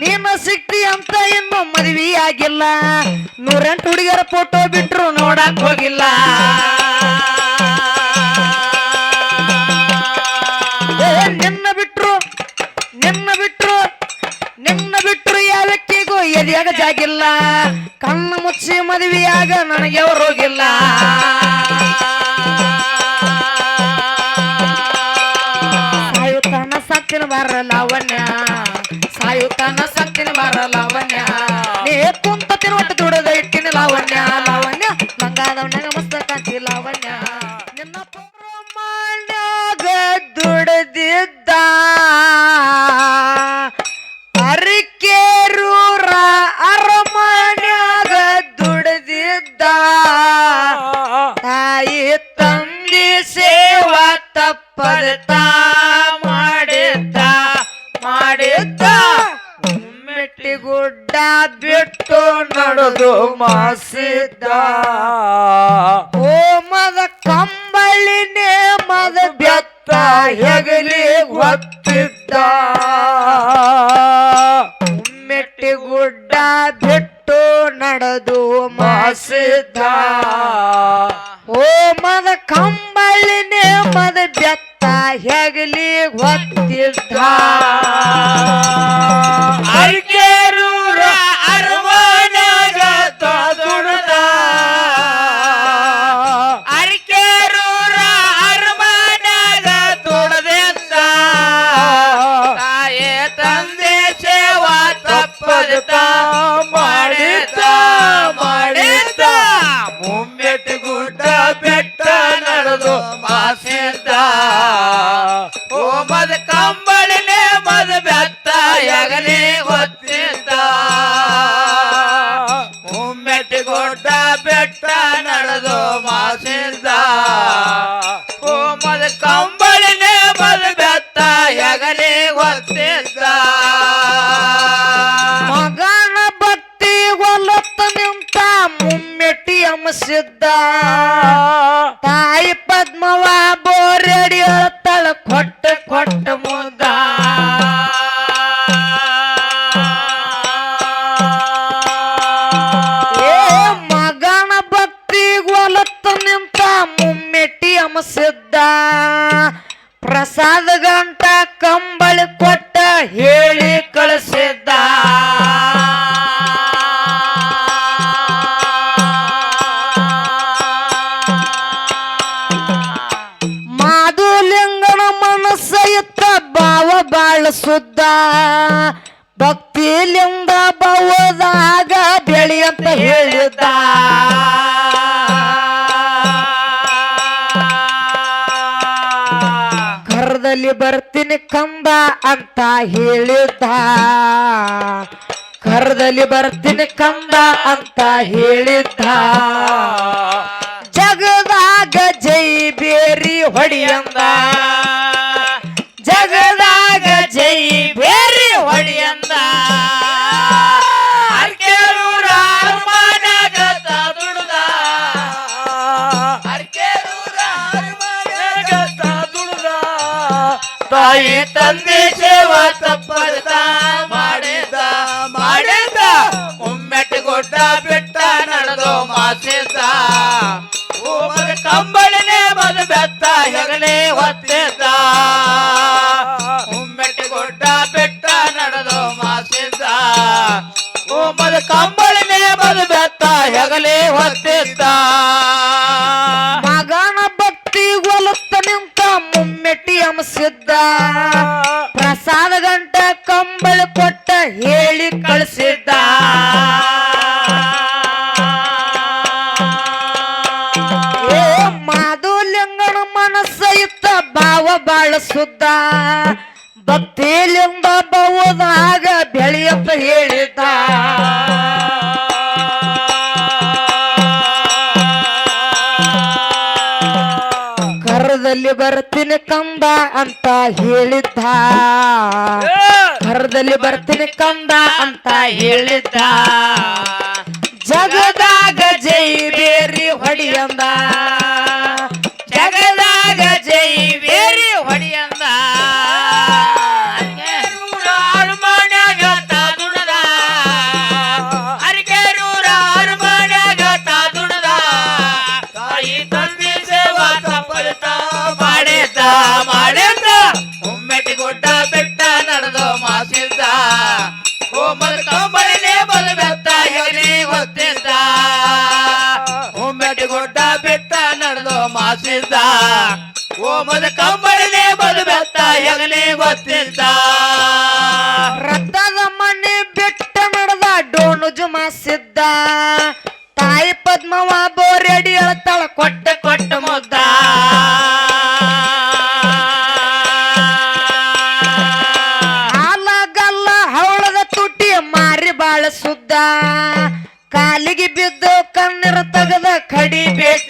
ನೀನ ಸಿಕ್ತಿ ಅಂತ ಇನ್ನು ಮದುವೆ ಆಗಿಲ್ಲ ನೂರೆಂಟು ಹುಡುಗಿಯರ ಫೋಟೋ ಬಿಟ್ರು ನೋಡಕ್ ಹೋಗಿಲ್ಲ. ನಿನ್ನ ಬಿಟ್ರು ನಿನ್ನ ಬಿಟ್ರು ನಿನ್ನ ಬಿಟ್ರು ಯಾವ ವ್ಯಕ್ತಿಗೂ ಎದೆಯಾಗ ಜಾಗಿಲ್ಲ ಕಣ್ಣು ಮುಚ್ಚಿ ಮದುವೆಯಾಗ ನನಗೆ ಹೋಗಿಲ್ಲ ಸಾಯುತ್ತಾನ ಸತ್ತಿನ ಬಾರ ಲಾವಣ್ಯ ಸಾಯುತ್ತಾನ ಸತ್ತಿನ ಬಾರ ನೀ ಕುಂತ ತಿರುವಟ್ಟು ದುಡದ ಇಟ್ಟಿನ ಲಾವಣ್ಯ. ಲಾವಣ್ಯ ಮಂಗಾದವಣ್ಯಾಗ ಮಸ್ತ ಕಾಂತಿ ಲಾವಣ್ಯ. ನಿನ್ನ ಪ್ರಮಾಣ್ಯಾಗ ದುಡದಿದ್ದ ಅರಿಕೇರೂರ ಅರಮನ್ಯಾಗ ದುಡದಿದ್ದ ತಾಯಿ ತಂದೆ ಸೇವಾ ತಪ್ಪದ ಬಿಟ್ಟು ನಡೆದು ಮಾಸಿದ್ದ. ಓಮದ ಕಂಬಳಿ ಮದ ಬೆತ್ತ ಹೆಗಲಿ ಹೊತ್ತಿದ್ದ ಮೆಟ್ಟಿಗುಡ್ಡ ಬಿಟ್ಟು ನಡೆದು ಮಾಸಿದ್ದ. ಓಮದ ಕಂಬಳಿ ಮದ ಬೆತ್ತ ಹೆಗಲಿ ಹೊತ್ತಿದ್ದ ಗುಡ್ಡ ಬೆಟ್ಟ ನಡೆದು ಮಾಸಿಂದ. ಓ ಕಂಬಳಿನ ಮದ ಬೆತ್ತ ಹೆಗಲಿ ಗೊತ್ತಿದ್ದ ಮಗನ ಬತ್ತಿ ಒಲತ್ತ ನಿಂತ ಮುಮ್ಮೆಟ್ಟಿ ಅಮಸಿದ್ದ ತಾಯಿ ಪದ್ಮವ ಬೋರಡಿ ತಳ ಕೊಟ್ಟ ಕೊಟ್ಟ ಮುದ್ದ. ಬಾಳ ಸುದ್ದ ಭಕ್ತಿಲಿಂದ ಬವದಾಗ ಬೆಳಿ ಅಂತ ಹೇಳಿದ್ದ. ಕರದಲ್ಲಿ ಬರ್ತೀನಿ ಕಂದ ಅಂತ ಹೇಳಿದ್ದ. ಕರದಲ್ಲಿ ಬರ್ತೀನಿ ಕಂದ ಅಂತ ಹೇಳಿದ್ದ. ಜಗದಾಗ ಜೈ ಬೇರಿ ಹೊಡಿಯಂದ ತಾಯಿ ತಂದೆ ಸೇವಾ ತಪ್ಪದ ಮಾಡಿದ ಮಾಡಿದ ಒಮ್ಮೆಟ್ ಗುಡ್ಡ ಬೆಟ್ಟ ನಡೆದು ಮಾಸಿದ ಓಮದ ಕಂಬಳಿನೇ ಮದ ಬೆತ್ತ ಹೆಗಲೇ ಹೊತ್ತಿದ್ದ. ಒಮ್ಮೆಟ್ ಗುಡ್ಡ ಬೆಟ್ಟ ನಡೆದು ಮಾಸಿದ ಓಮದ ಕಂಬಳಿನೇ ಬದ ಬೆತ್ತ ಹೆಗಲೇ ಹೊತ್ತಿದ್ದ. ಮಗನ ಭಕ್ತಿ ಒಲತ್ತ ನಿಂತ ಅಂಸಿದ್ದ ಪ್ರಸಾದ ಗಂಟ ಕಂಬಳ ಕೊಟ್ಟ ಹೇಳಿ ಕಳಿಸಿದ್ದ. ಏ ಮಾಧುಲಿಂಗನ ಮನಸ್ಸ ಇತ್ತ ಭಾವ ಬಾಳ ಸುದ್ದ ಭಕ್ತಿಲಿಂದ ಬಹುದಾಗ ಬೆಳೆಯಪ್ಪ ಹೇಳಿದ್ದ ಕರದಲ್ಲಿ ಬರ್ತೀನಿ ಕಂದ ಅಂತ ಹೇಳಿದ್ದ. ಕರದಲ್ಲಿ ಬರ್ತೀನಿ ಕಂದ ಅಂತ ಹೇಳಿದ್ದ. ಜಗದಾಗ ನಡೆದು ಓಮದ ಕಂಬಳಿನೇ ಬದು ಬೆತ್ತ, ಹೆಗಲಿ ಗೊತ್ತಿದ್ದ ರಕ್ತದ ಮನೆ ಬಿಟ್ಟ ನಡೆದ ಡೋಣು ಜುಮಾಸಿದ್ದ ತಾಯಿ ಪದ್ಮವ ಬೋರೆಡಿ ಅಳತಾಳ ಕೊಟ್ಟ ಕೊಟ್ಟ ಮುದ್ದ ಹಾಲಗಲ್ಲ ಹವಳದ ತುಟಿ ಮಾರಿ ಬಾಳ ಸುದ್ದ ಕಾಲಿಗೆ ಬಿದ್ದು ಕಣ್ಣರ ತಗದ ಕಡಿ ಭೇಟಿ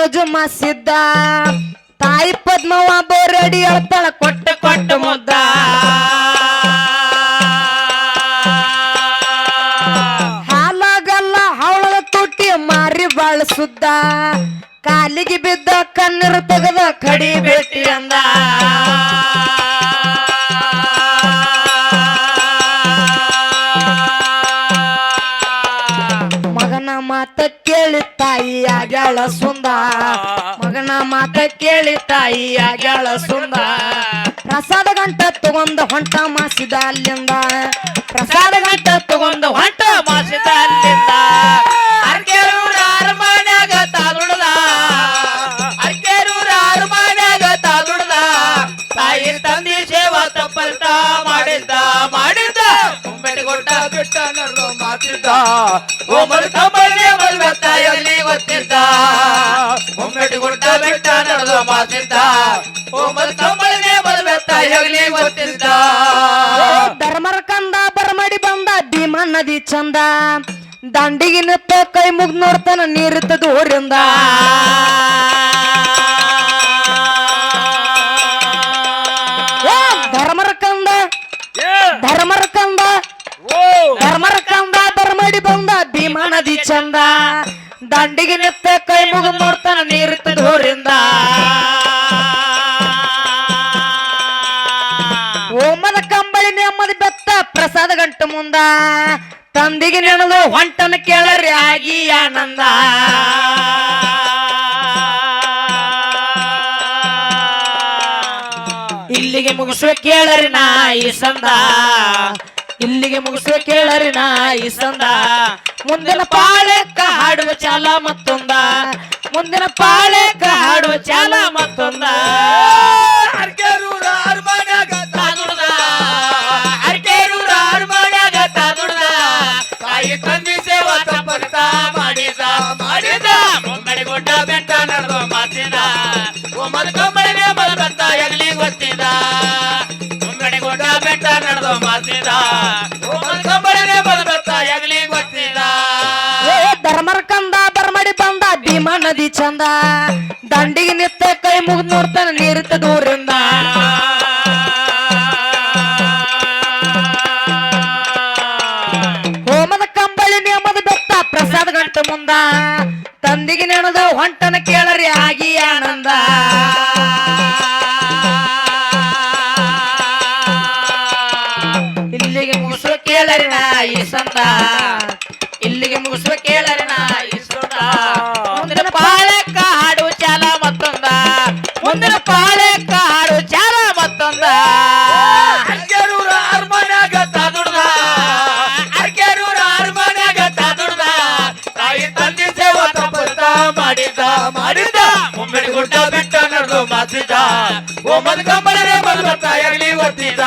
ನಡೆದ ಸಿದ್ದ ತಾಯಿ ಪದ್ಮವ ಬೋರೆಡಿ ಅಳ್ತಾಳ, ಕೊಟ್ಟ ಕೊಟ್ಟ ಮುದ್ದ. ಹಾಲಾಗಲ್ಲ ಹವಳದ ತುಟ್ಟಿ ಮಾರಿ ಬಾಳ ಸುದ್ದ ಕಾಲಿಗೆ ಬಿದ್ದ ಕಣ್ಣರು ತೆಗೆದ ಕಡಿ ಭೇಟಿ ಅಂದ. ತಾಯಿ ಆಗ್ಯಾಳ ಸುಂದ. ಮಗನ ಮಾತ ಕೇಳಿ ತಾಯಿ ಆಗ್ಯಾಳ ಸುಂದ. ಪ್ರಸಾದ ಗಂಟ ತಗೊಂಡ ಹೊಂಟ ಮಾಸಿದ ಅಲ್ಲಿಂದ. ಪ್ರಸಾದ ಗಂಟ ತಗೊಂಡ ಹೊಂಟ ಮಾಸಿದ ಅಲ್ಲಿಂದ. ಅರ್ಕೇರೂರ ಅರಮನ್ಯಾಗ ಅರ್ಕೇರೂರ ಅರಮನ್ಯಾಗ ತಾಯಿ ತಂದಿ ಸೇವಾ ತಪ್ಪಲ್ತ ಮಾಡಿದ್ದ ಮಾಡಿದ್ದ. ಕೊಟ್ಟ ಬಿಟ್ಟ ಮಾತಿದ್ದ. ಮಾತಿದ್ದ. ಓ ಮದ ಕಂಬಳಿಗೆ ಮಲ್ಬೆತ್ತ ಎಲ್ಲಿ ಗೊತ್ತಿದ್ದ. ಧರ್ಮರ ಕಂದ ಬರಮಡಿ ಬಂದ ಭೀಮಾ ನದಿ ಚಂದ. ದಂಡಿಗೆ ನಿತ್ತ ಕೈ ಮುಗ್ ನೋಡ್ತಾನ ನೀರಿತ್ತ ದೂರಿಂದ. ಏ, ಧರ್ಮರ ಕಂದ ಧರ್ಮರ ಕಂದ ಧರ್ಮರ ಕಂದ ಬರಮಡಿ ಬಂದ ಭೀಮಾ ನದಿ ಚಂದ. ದಂಡಿಗೆ ನಿತ್ತ ಕೈ ಮುಗಿದು ನೋಡ್ತಾನ ನೀರಿತ್ತ ದೂರಿಂದ ಓಮದ ಕಂಬಳಿ ನೆಮ್ಮದಿ ಬೆತ್ತ ಪ್ರಸಾದ ಗಂಟು ಮುಂದ. ತಂದಿಗೆ ನೆನದು ಹೊಂಟನ ಕೇಳರಿ ಆಗಿ ಆನಂದ. ಇಲ್ಲಿಗೆ ಮುಗಿಸುವ ಕೇಳರಿ ನಾ ಈ ಸಂದ. ಇಲ್ಲಿಗೆ ಮುಗಿಸುವ ಕೇಳರಿ ನಾ ಈ ಸಂದ. ಮುಂದಿನ ಪಾಳೆಕ್ಕ ಹಾಡುವ ಚಾಲ ಮತ್ತೊಂದ. ಮುಂದಿನ ಪಾಳೆಕ್ಕ ಹಾಡುವ ಚಾಲ ಮತ್ತೊಂದ. ನಡೆದು ಮಾತಿದ ಕಂಬಳಿಗೆ ಮಲಬತ್ತ ಎಗಲಿ ಗೊತ್ತಿದ. ಏ ಧರ್ಮರ ಕಂದ ಬರಮಡಿ ಬಂದ ಭೀಮಾ ನದಿ ಚಂದ. ದಂಡಿಗೆ ನಿತ್ತ ಕೈ ಮುಗಿದ್ ನೋಡ್ತಾನೆ ನೀರಿತ ದೂರಿಂದ. ಹೋಮದ ಕಂಬಳಿ ನಿಯಮದ ಬೆತ್ತ ಪ್ರಸಾದ ಗಂಟ ಮುಂದ. ತಂದಿಗೆ ನೆನದ ಹೊಂಟನ ಕೇಳರಿ ಆಗಿ. ಮಾಡಿದ್ದ ಮುಮ್ಮಿಡಿ ಗುಡ್ಡ ಬಿಟ್ಟ ನಡೆದು ಮಾಸಿದ. ಓ ಮಲ್ಕಂಬಳೆ ಕಂಬಳನೆ ಮಲ್ಬತ್ತ ಎಗಲಿ ಒತ್ತಿದ.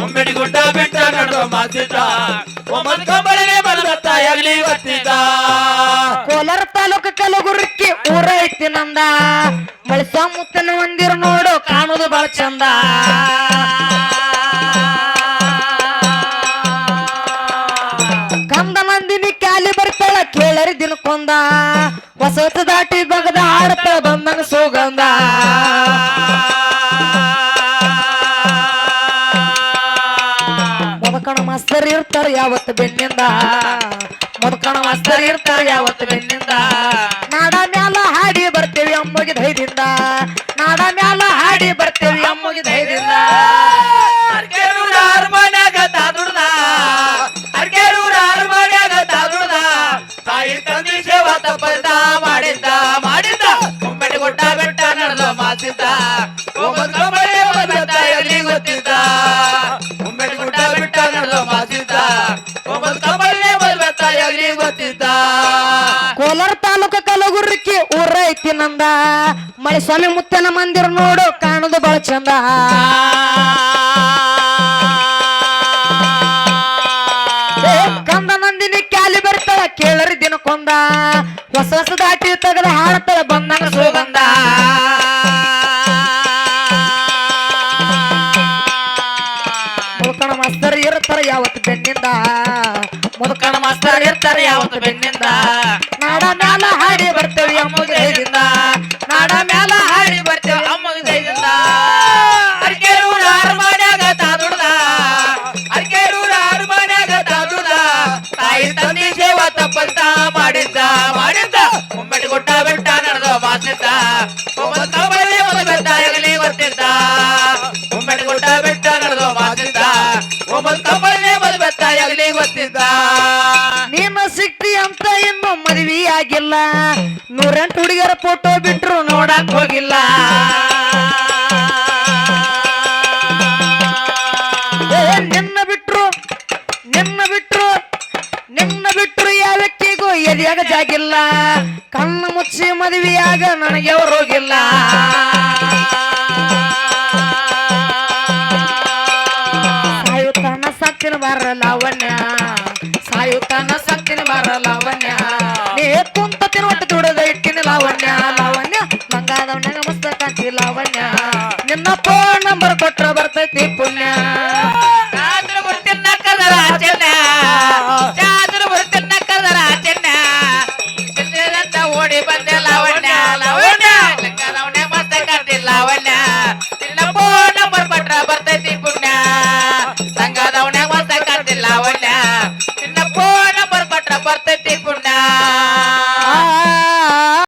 ಮುಮ್ಮಿಡಿ ಗುಡ್ಡ ಬಿಟ್ಟ ನಡೆದು ಮಾಸಿದ. ಓ ಮಲ್ಕಂಬಳೆ ಕಂಬಳನೆ ಮಲ್ಬತ್ತ ಎಗಲಿ ಒತ್ತಿದ. ಕೋಲಾರ ತಾಲೂಕು ಕಲಗುರ್ಕಿ ಊರ ಊರೈತಿ ನಂದ. ಬಳಸ ಮುತ್ತನ ಮಂದಿರ ನೋಡು, ಕಾಣೋದು ಬಹಳ ಚಂದ. ಕಂದ ನಂದಿನಿ ಕ್ಯಾಲಿ ಬರ್ತಾಳ, ಕೇಳರಿ ದಿನಕ್ಕೊಂದ ಹೊಸತು ದಾಟಿ ಬಗದ ಆಡ್ತ ಬಂದನ ಸುಗಂಧ. ಮದಕಣ ಮಾಸ್ತರ್ ಇರ್ತಾರ ಯಾವತ್ತು ಬೆನ್ನಿಂದ? ಮದಕಣ ಮಾಸ್ತರ್ ಇರ್ತಾರೆ ಯಾವತ್ತು ಬೆನ್ನಿಂದ? ಐತಿ ನಂದ. ಮಳೆ ಸ್ವಾಮಿ ಮುತ್ತನ ಮಂದಿರ ನೋಡು, ಕಾಣದು ಬಹಳ ಚಂದ. ಕಂದ ನಂದಿನಿ ಕ್ಯಾಲಿ ಬರ್ತಾಳ, ಕೇಳರಿ ದಿನಕ್ಕೊಂದ. ಹೊಸ ಹೊಸ ದಾಟಿ ತೆಗೆದ ಹಾಡ್ತಾಳ ಬಂದಂಗ ಸುಗಂಧ. ಮುದುಕಣ ಮಾಸ್ತರ್ ಇರ್ತಾರ ಯಾವತ್ತು ಬೆನ್ನಿಂದ? ಮುದುಕಣ ಮಾಸ್ತರ್ ಇರ್ತಾರ ಯಾವತ್ತು ಬೆನ್ನಿಂದ? ನಾಡ ಹಾಡಿ ಬರ್ತೇವೆ ಅಮ್ಮಗೆ ಆಗಿಲ್ಲ ನೂರೆಂಟು ಹುಡುಗಿಯರ ಫೋಟೋ ಬಿಟ್ರು ನೋಡಕ್ ಹೋಗಿಲ್ಲ. ನಿನ್ನ ಬಿಟ್ರು ನಿನ್ನ ಬಿಟ್ರು ನಿನ್ನ ಬಿಟ್ರು ಯಾವ ವ್ಯಕ್ತಿಗೂ ಎದೆಯಾಗ ಜಾಗಿಲ್ಲ. ಕಣ್ಣು ಮುಚ್ಚಿ ಮದುವೆಯಾಗ ನನಗೆ ಹೋಗಿಲ್ಲ. ಸಾಯುತ್ತಾನ ಸತ್ತಿನ ಬರ ಲಾವಣ್ಯ ಸಾಯುತ್ತಾನ ಲಾವಣ್ಯ ಲಾವಣ್ಯ ಲಂಗಾದವನ್ಯಾಗ ಮಸ್ತ ಕಾಂತಿ ಲಾವಣ್ಯ. ನಿನ್ನ ಫೋನ್ ನಂಬರ್ ಕೊಟ್ರ ಬರ್ತ